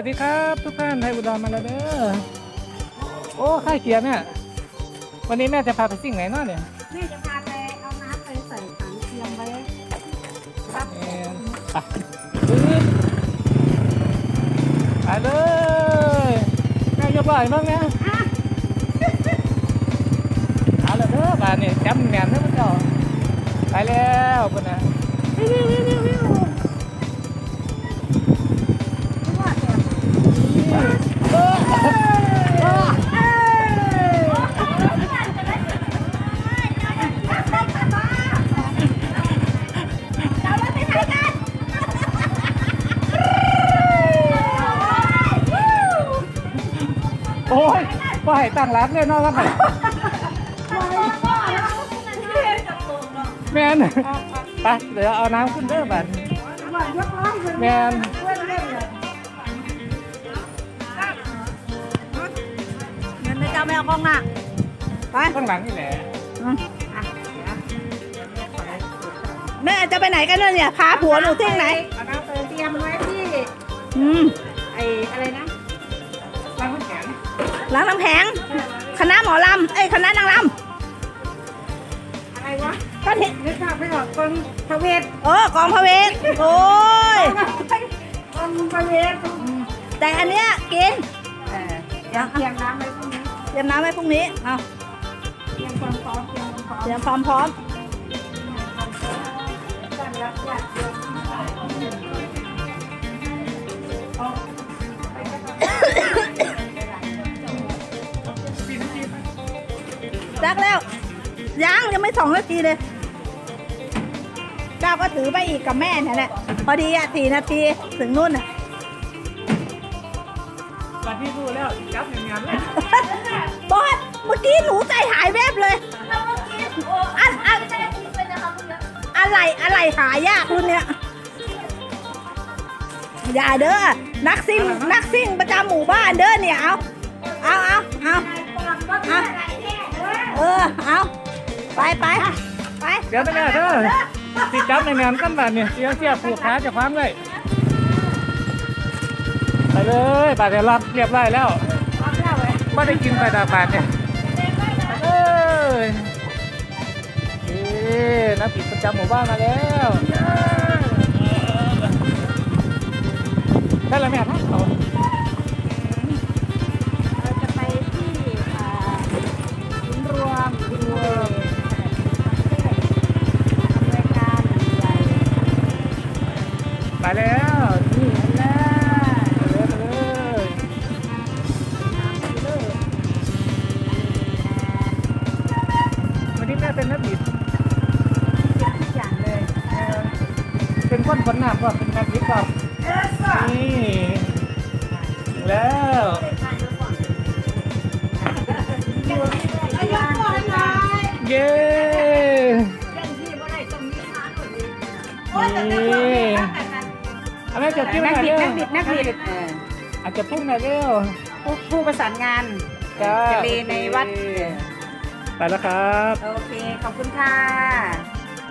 วัสดีครับทุกท่านไทยอุดรมาแล้วเด้อโอ้ค่าเกียร์เนี่ยวันนี้แม่จะพาไปสิ่งไหนเนาะเนี่ยแม่จะพาไปเอาน้ำไปใส่ถังเตรียมไว้รับเอ่อไปปึ๊บไปเลยแม่ยกไหล่บ้างเนี่ยเอาละเด้อบานนี่จำแม่นเด้พระเจ้าไปแล้วพุ่นนะวิววิววิววิว อ้ยว่าให้ตั้งร้านเลยเนาะครับแมนไปเดี๋ยวเอาน้ำขึ้นเด้อบัดว่ายกร้อยเลยแมนเพื่อนเล่นเลยเงินนะเจ้าไม่เอากล้องหน้าไปข้างหลังนี่แหละแม่จะไปไหนกันเนี่ยพาผัวหนูที่ไหนเอาน้ำไปเตรียมไว้ที่อืมไอ้อะไรนะ ล้างน้ำแข็งคณะหมอลำเอ้ยคณะนางลอะไรวะำก็ที่นึกภาพไม่ออกกองพระเวทเออกองพระเวทโอ้ยกองพระเวทแต่อันเนี้ยกินเออเดี๋ยวเตรียมน้ำไว้พรุ่งนี้เตรียมน้ำไว้พรุ่งนี้เอาเตรียมความพร้อมเตรียมความพร้อมเตรียมความพร้อมกันรับญาติโยม จักแล้วยังยังไม่สองนาทีเลยเจ้าก็ถือไปอีกกับแม่เนี่ยแหละพอดีอะสี่นาทีถึงนู่นอะบัดที่รู้แล้วจับแมนๆเลยบอสเมื่อกี้หนูใจหายแวบเลยอันอันอะไรอะไรหายากรุ่นเนี้ยอย่าเด้อนักซิ่งนักซิ่งประจำหมู่บ้านเด้อเนี่ยเอาเอาเอาเอาเอา เออ เอาไปไปไปเดี๋ยวนะแม่เด้อติดจับในแมนกันบัดเนี่ยเสียเสียผูกขาจะคว้างเลยไปเลยบาดเดี๋ยรับเรียบร้อยแล้วไม่ได้กินไปดาบาดเนี่ยไปเลยเอ๊นักปิดประจำหมู่บ้านมาแล้วได้แล้วแม่ท่านเขา นนี้แม่เป็นนักบิดทุกอย่างเลยเออเป็นคนคนหน้าก็เป็นนักบิดก็นี่ถึงแล้วอายุก่อนหน่อยเย้นี่อะไรจดชื่อนักหน่อยบิดเร็นัวกบิดนักบิดเอออาจจะพุ่งหน่อยเร็วผู้ผู้ประสานงานจ้าทะเลในวัด ไปแล้วครับ โอเค ขอบคุณค่ะ